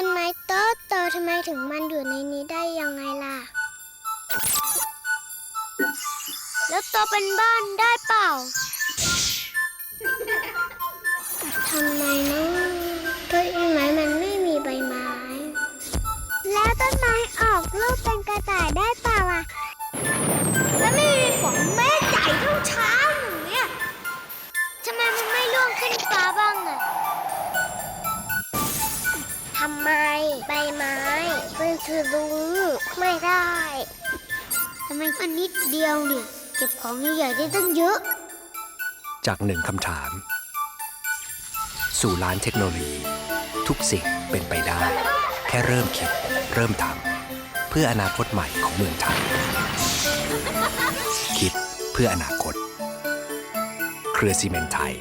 ต้นไม้โตโตทำไมถึงมันอยู่ในนี้ได้ยังไงล่ะ แล้วโตเป็นบ้านได้เปล่าทำไมเนาะเก้าอี้ไม้มันไม่มีใบไม้ แล้วต้นไม้ออกลูกเป็นกระต่ายได้เปล่าอะ แล้วไม่มีฝนแม่ใหญ่เท่าช้างหนูเนี่ยทำไมมันไม่ร่วงขึ้นฟ้าบ้างอะทำไมใบไม้มันคือลุงไม่ได้ทำไมมันนิดเดียวเนี่ย เก็บของใหญ่ได้ตั้งเยอะ จากหนึ่งคำถาม สู่ล้านเทคโนโลยี ทุกสิ่งเป็นไปได้ แค่เริ่มคิด เริ่มทำเพื่ออนาคตใหม่ของเมืองไทย คิดเพื่ออนาคต เครือซีเมนต์ไทย